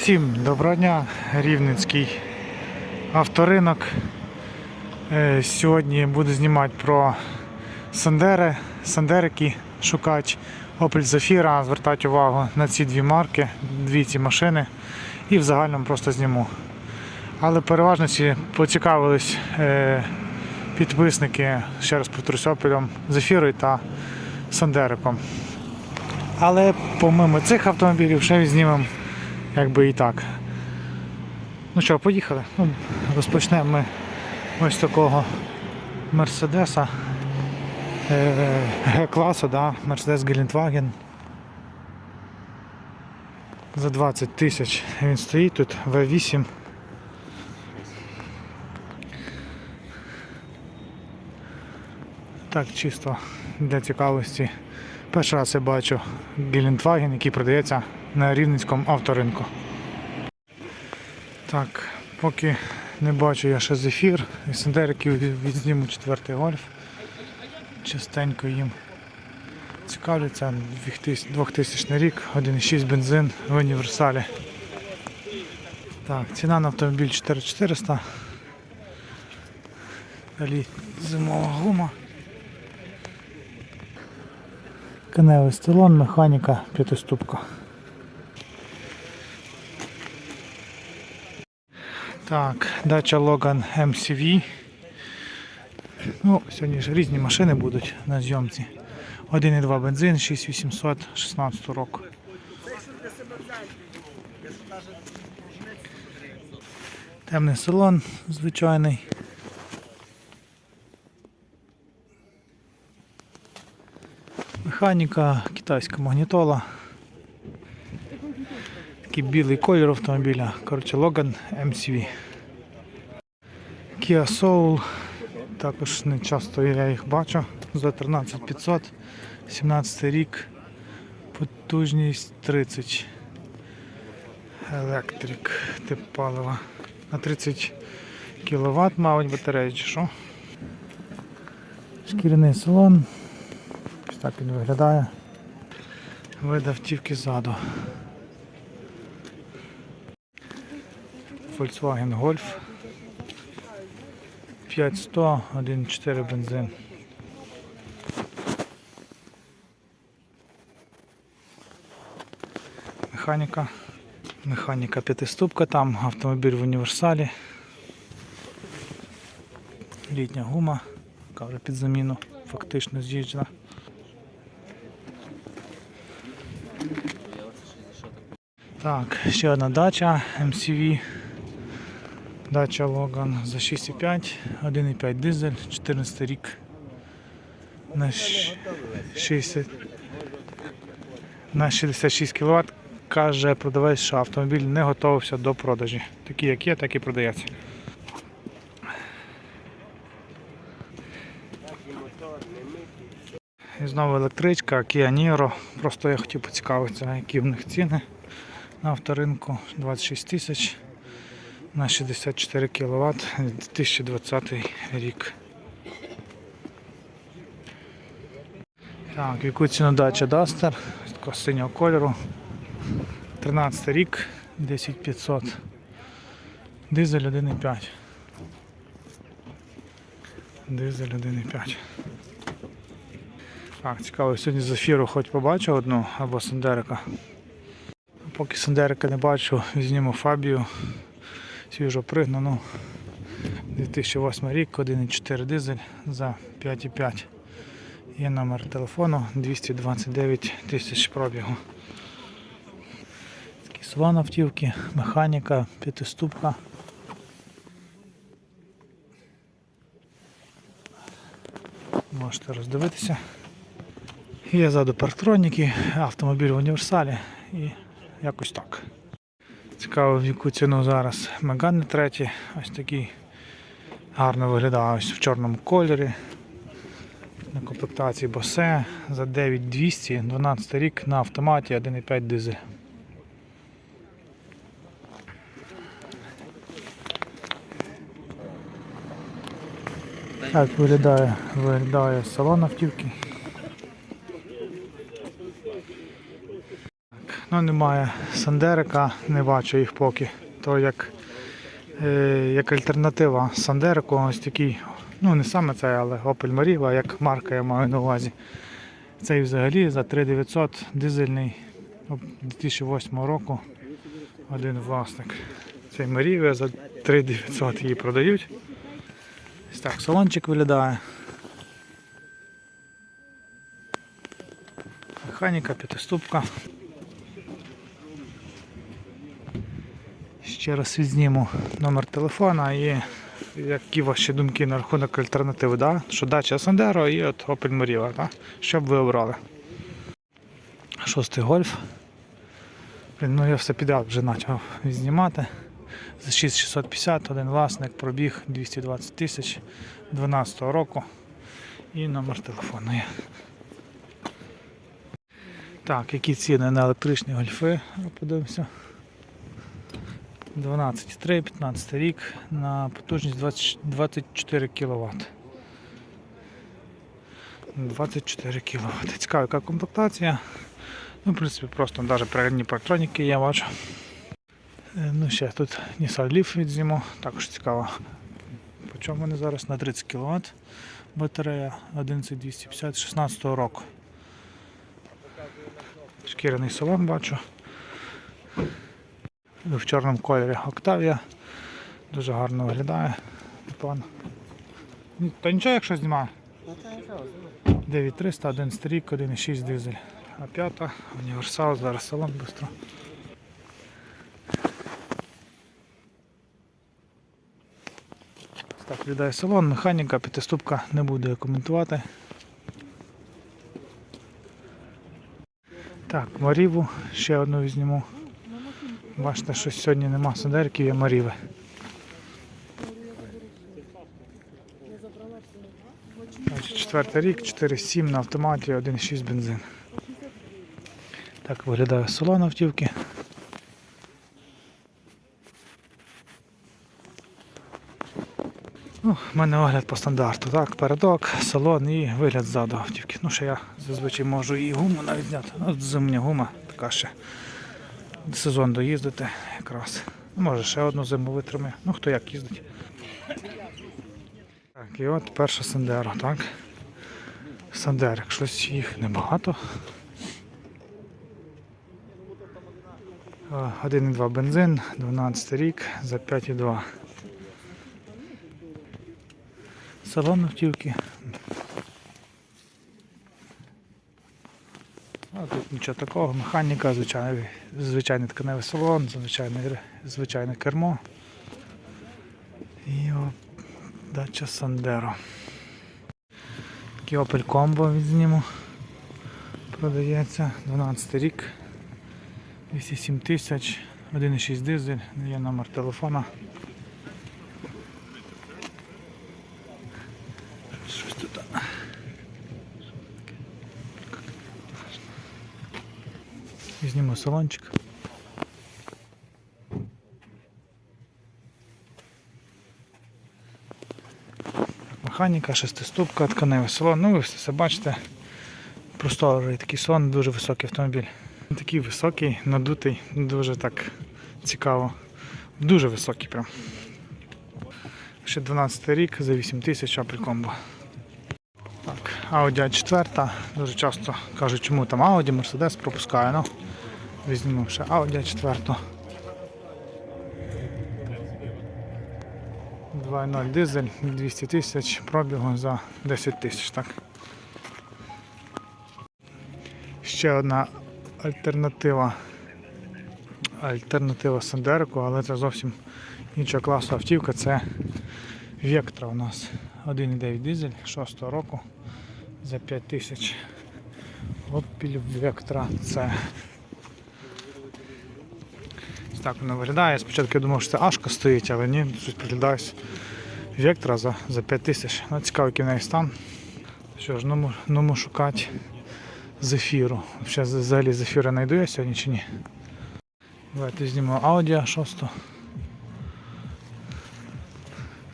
Всім доброго дня, Рівненський авторинок. Е, Сьогодні буду знімати про Сандери, Сандерики, шукати Opel Zafira, звертати увагу на ці дві марки, дві ці машини і в загальному просто зніму. Але переважно всі поцікавились е, підписники, ще раз повторюсь, Opel, Zafira та Сандериком. Але помимо цих автомобілів ще знімемо якби і так. Ну що, поїхали. Ну, розпочнемо ми ось такого Мерседеса е, Г-класу, да, Мерседес Гелендваген. За 20 тисяч він стоїть тут В8. Так, чисто для цікавості. Перший раз я бачу Гелендваген, який продається на рівненському авторинку. Так, поки не бачу я ще зефір, і сендериків відзніму четвертий гольф. Частенько їм цікавляться 2000 рік, 1,6 бензин в універсалі. Так, ціна на автомобіль 4400. Далі зимова гума. Каневий стилон, механіка, п'ятиступка. Так, дача Logan MCV. Ну, сьогодні ж різні машини будуть на зйомці. 1,2 бензин, 6800, 16 року. Темний салон звичайний. Механіка, китайська магнітола. Такий білий колір автомобіля. Коротше, Logan MCV. Kia Soul. Також не часто я їх бачу. За 13500. 17 рік. Потужність 30. Електрик тип палива. На 30 кВт, мабуть, батарея чи що. Шкіряний салон. Ось так він виглядає. Вид автівки ззаду. Volkswagen Golf 5100, 1.4 бензин. Механіка. Механіка п'ятиступка, там автомобіль в універсалі. Літня гума, яка вже під заміну фактично з'їжджена. Так, ще одна дача MCV. Дача Logan за 6,5, 1,5 дизель, 14 рік. На 60, на 66 кВт каже продавець, що автомобіль не готувався до продажі. Такий як є, так і продається. І знову електричка, Kia Niro. Просто я хотів поцікавитися, які в них ціни на авторинку 26 тисяч на 64 кВт 2020 рік. Так, яку ціну дача Duster такого синього кольору. 13 рік, 10500. Дизель 1,5. Дизель 1,5. Так, цікаво, сьогодні з ефіру хоч побачив одну або Сандерика. Поки Сандерика не бачу, зніму Фабію. Свіжо пригнану. 2008 рік, 1,4 дизель за 5,5. Є номер телефону 229 тисяч пробігу. Салон автівки, механіка, п'ятиступка. Можете роздивитися. Є ззаду парктроніки, автомобіль в універсалі і якось так. Цікаво, в яку ціну зараз Меган третій. Ось такий гарно виглядає ось в чорному кольорі. На комплектації Bose за 9200, 12 рік на автоматі 1,5 дизель. Так виглядає, виглядає салон автівки. Ну, немає Сандерика, не бачу їх поки. То як, е, як альтернатива Сандерику, ось такий, ну не саме цей, але Opel Meriva, як марка я маю на увазі. Цей взагалі за 3900 дизельний ну, 2008 року. Один власник. Цей Meriva за 3900 її продають. Так салончик виглядає. Механіка, п'ятиступка. Ще раз відзніму номер телефона і які ваші думки на рахунок альтернативи, да? що дача Сандеро і от Opel Meriva, да? що б ви обрали. Шостий гольф. Ну я все підряд вже почав знімати. За 6650, один власник, пробіг 220 тисяч 12 року. І номер телефону є. Так, які ціни на електричні гольфи? Подивимося. 12,3, 15 рік на потужність 20 24 кВт. 24 кВт. Цікава яка комплектація. Ну, в принципі, просто навіть передні парктроніки я бачу. Е, Ну, ще тут Nissan Leaf відзніму. Також цікаво. По чому вони зараз на 30 кВт. Батарея 11250 16 року. Шкіряний салон бачу. В чорному кольорі Octavia. Дуже гарно виглядає. Пан. Ні, Та нічого, якщо знімаю. 9300, 11 рік, 1,6 дизель. А п'ята, універсал, зараз салон швидко. Так, виглядає салон, механіка, п'ятиступка, не буду коментувати. Так, Маріву ще одну візьму. Бачите, що сьогодні нема сандерків, є Маріви. Четвертий рік, 4,7 на автоматі, 1,6 бензин. Так виглядає салон автівки. Ну, в мене огляд по стандарту. Так, передок, салон і вигляд ззаду автівки. Ну, що я зазвичай можу і гуму навіть зняти. Ну, зимня гума, така ще сезон доїздити якраз. Ну, Може ще одну зиму витримає. Ну хто як їздить. Так, і от перша Сандеро, так. Сандерик, щось їх небагато. А, 1,2 бензин, 12 рік за 5,2. Салон автівки. А тут нічого такого, механіка, звичайний, звичайний тканевий салон, звичайне, звичайне кермо. І дача Сандеро. Такий Opel Combo відзніму. Продається 12 рік. 207 тисяч, 1,6 дизель, є номер телефона. Щось тут. Візьмемо салончик. Механіка, шестиступка, тканевий салон. Ну ви все бачите. Просторий такий салон, дуже високий автомобіль. Такий високий, надутий, дуже так цікаво. Дуже високий прям. Ще 12 рік за 8 тисяч Combo. Так, Audi A4. Дуже часто кажуть, чому там Audi, Mercedes пропускає. Ну, візьмемо ще Audi A4. 2.0 дизель, 200 тисяч, пробігу за 10 тисяч. Так. Ще одна альтернатива. Альтернатива Сандерику, але це зовсім іншого класу автівка. Це Вектра у нас 1,9 дизель 6 року за 5 тисяч. Opel Vectra C. Ось так воно виглядає. Спочатку я думав, що це Ашка стоїть, але ні, щось приглядаю. Вектра за, за 5 тисяч. Ну, цікавий який в неї стан. Що ж, ну, ну шукати зефіру. Ще взагалі зефіра знайду я сьогодні чи ні. Давайте знімемо Audi 6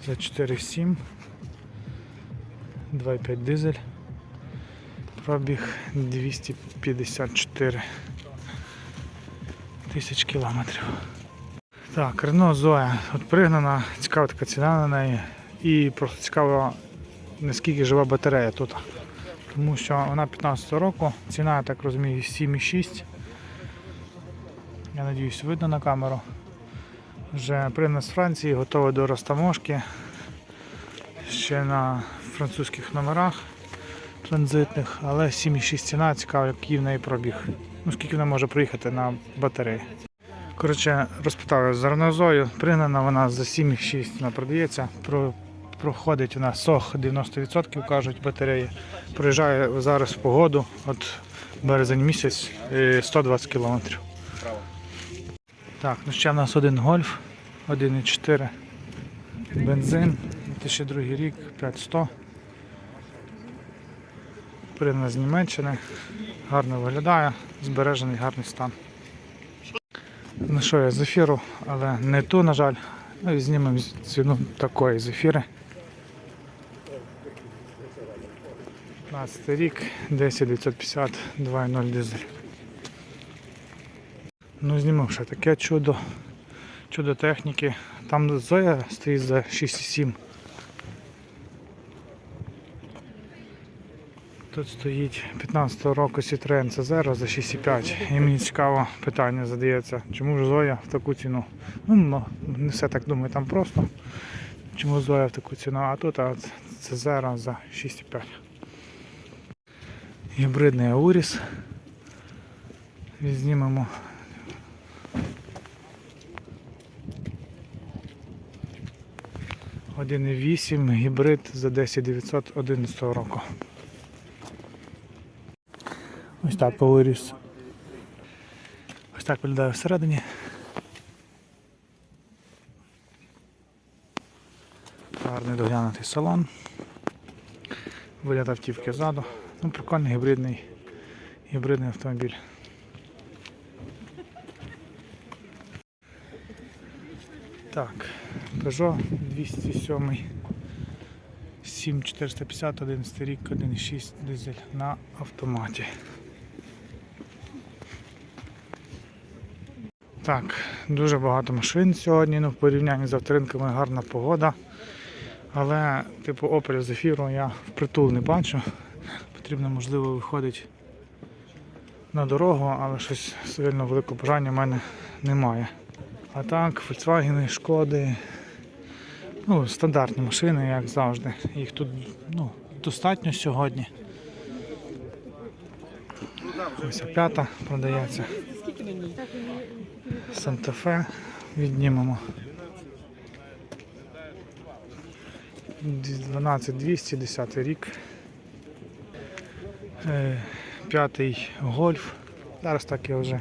за 4,7 2,5 дизель. Пробіг 254 тисяч кілометрів. Так, Рено Зоя. От пригнана, цікава така ціна на неї. І просто цікаво, наскільки жива батарея тут. Тому що вона 15 року, ціна, я так розумію, 7,6. Я надіюсь, видно на камеру. Вже пригнана з Франції, готова до розтаможки. Ще на французьких номерах транзитних, але 7,6 ціна, цікаво, який в неї пробіг. Ну, скільки вона може проїхати на батареї. Коротше, розпитав за Ренозою, пригнана вона за 7,6 вона продається. Про, проходить вона сох 90% кажуть батареї. Проїжджає зараз в погоду, от березень місяць е, 120 кілометрів. Так, ну ще в нас один гольф, 1,4 бензин, 2002 рік, 5100. Пригнана з Німеччини, гарно виглядає, збережений гарний стан. Ну що я з ефіру, але не ту, на жаль. Ну і знімемо ціну такої з ефіри. 15 рік, 10950, 2.0 дизель. Ну знімемо ще таке чудо. Чудо техніки. Там Зоя стоїть за 6,7. Тут стоїть 15-го року Citroen C0 за 6,5. І мені цікаво питання задається, чому ж Зоя в таку ціну? Ну, не все так думаю, там просто. Чому Зоя в таку ціну, а тут а C0 за 6,5. Гібридний Ауріс. Візьмемо. Один і гібрид за 10911 року. Ось так повиріс. Ось так виглядає всередині. Гарний доглянутий салон. Вигляд автівки ззаду. Ну, прикольний гібридний, гібридний автомобіль. Так, Peugeot 207 7450, 11 рік, 1.6 дизель на автоматі. Так, дуже багато машин сьогодні, ну в порівнянні з авторинками гарна погода. Але, типу, Opel з ефіру я впритул не бачу. Потрібно, можливо, виходити на дорогу, але щось сильно великого бажання в мене немає. А так, Volkswagen, Шкоди, ну, стандартні машини, як завжди. Їх тут ну, достатньо сьогодні. Ось п'ята продається. Санта-Фе віднімемо. 12200, 10 рік. Е, П'ятий гольф. Зараз так я вже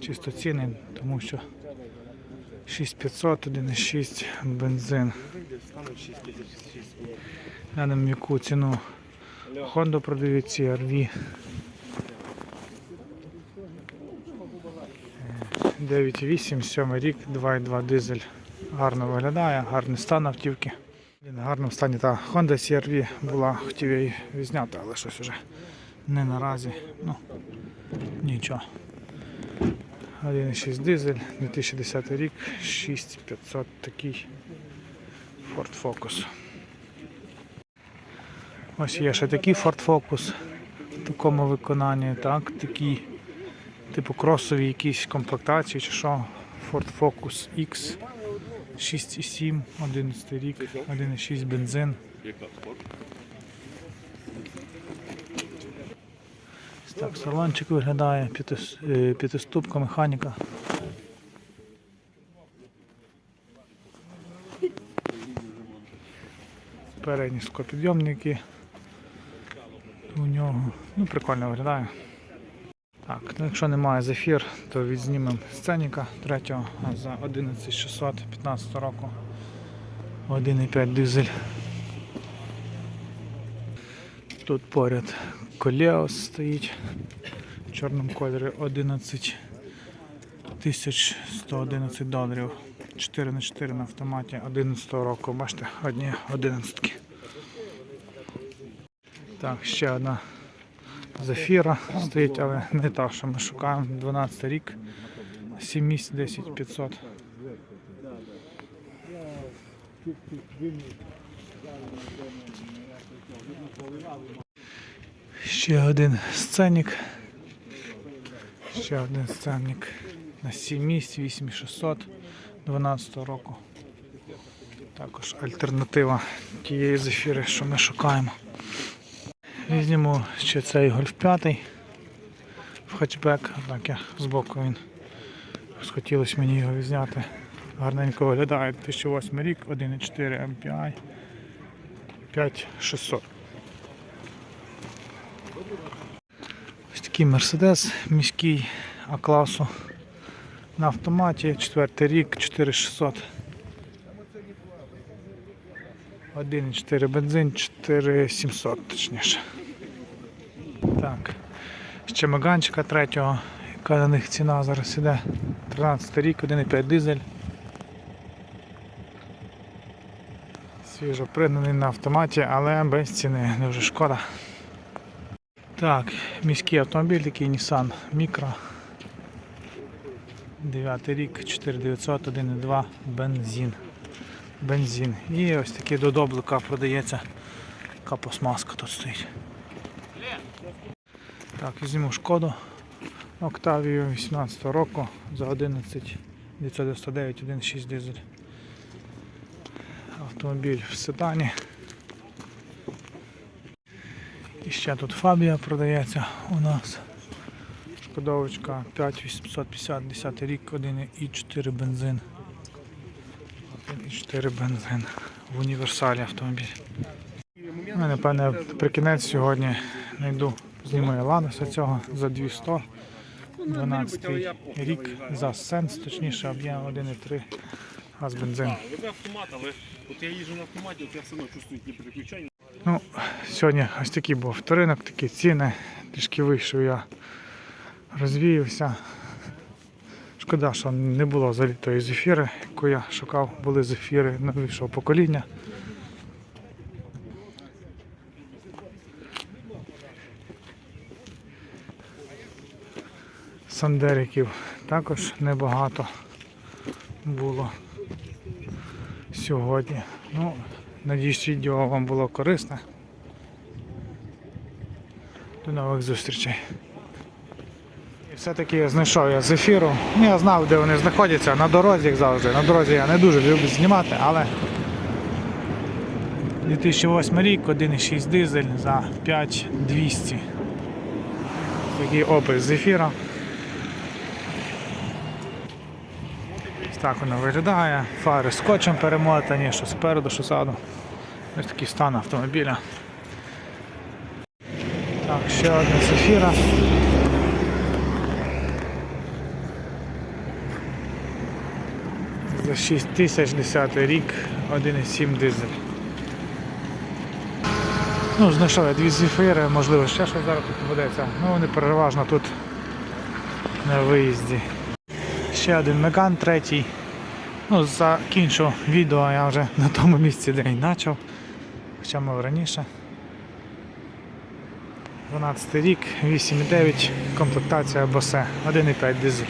чисто ціни, тому що 6500, 1,6 бензин. Глянемо яку ціну Honda продають CRV. 9,8, 7 рік, 2,2 дизель. Гарно виглядає, гарний стан автівки. Він в гарному стані та Honda CRV була, хотів її відзняти, але щось вже не наразі. Ну, нічого. 1,6 дизель, 2010 рік, 6500 такий Ford Focus. Ось є ще такий Ford Focus в такому виконанні, так, такий типу кросові якісь комплектації чи що. Ford Focus X 6,7, 11 рік, 1,6 бензин. Так, салончик виглядає, е, п'ятиступка механіка. Передні склопідйомники у нього. Ну, прикольно виглядає. Так, ну якщо немає зефір, то відзнімемо сценіка третього за 11600 15 року. 1,5 дизель. Тут поряд Колеос стоїть в чорному кольорі 11 111 доларів. 4 на 4 на автоматі 11 року. Бачите, одні 11. Так, ще одна Зафіра стоїть, але не та, що ми шукаємо. 12 рік, 7 місць 10 500. Ще один сценік. Ще один сценік на 7 місць, 8600 12 року. Також альтернатива тієї зефіри, що ми шукаємо. Візьмемо ще цей гольф 5 в хетчбек, так я збоку він. Схотілося мені його відзняти. Гарненько виглядає 2008 рік, 1.4 MPI 5600. Ось такий Мерседес міський А-класу на автоматі, четвертий рік, 4600. 1,4 бензин, 4700 точніше. Так. Ще Меганчика третього, яка на них ціна зараз іде. 13 рік, 1,5 дизель. Свіжо пригнаний на автоматі, але без ціни, дуже шкода. Так, міський автомобіль, такий Nissan Micro. 9 рік, 4900, 1,2 бензин. Бензин. І ось такий до доблика продається. Капосмазка тут стоїть. Так, візьмемо шкоду. Октавію 18 року за 11 999 1,6 дизель. Автомобіль в седані. І ще тут Фабія продається у нас. Шкодовочка 5850, 10 рік, 1,4 бензин. 1,4 бензин. В універсалі автомобіль. Ну, напевне, при кінець сьогодні знайду, зніму Лануса цього за 200. 12 рік за сенс, точніше об'єм 1,3 газ бензин. Автомат, але от я їжджу на автоматі, от я все одно чувствую ті переключання. Ну, сьогодні ось такий був вторинок, такі ціни. Трішки вийшов я, розвіявся. Шкода, що не було взагалі тої зефіри, яку я шукав, були зефіри новішого покоління. Сандериків також небагато було сьогодні. Ну, надіюсь, відео вам було корисне. До нових зустрічей. І все-таки знайшов я зефіру. Ну, Я знав, де вони знаходяться, на дорозі, як завжди. На дорозі я не дуже люблю знімати, але 2008 рік, 1,6 дизель за 5200. Такий опис зефіра. Ось так воно виглядає. Фари скотчем перемотані, що спереду, що ззаду. Ось такий стан автомобіля. Так, ще одна зефіра. За 6010 рік 1,7 дизель. Ну, знайшов я дві зефіри, можливо ще щось зараз тут попадеться. Ну вони переважно тут на виїзді. Ще один меган, третій. Ну, закінчу відео я вже на тому місці, де і почав. Хоча мав раніше. 12 рік, 8,9, комплектація босе, 1,5 дизель.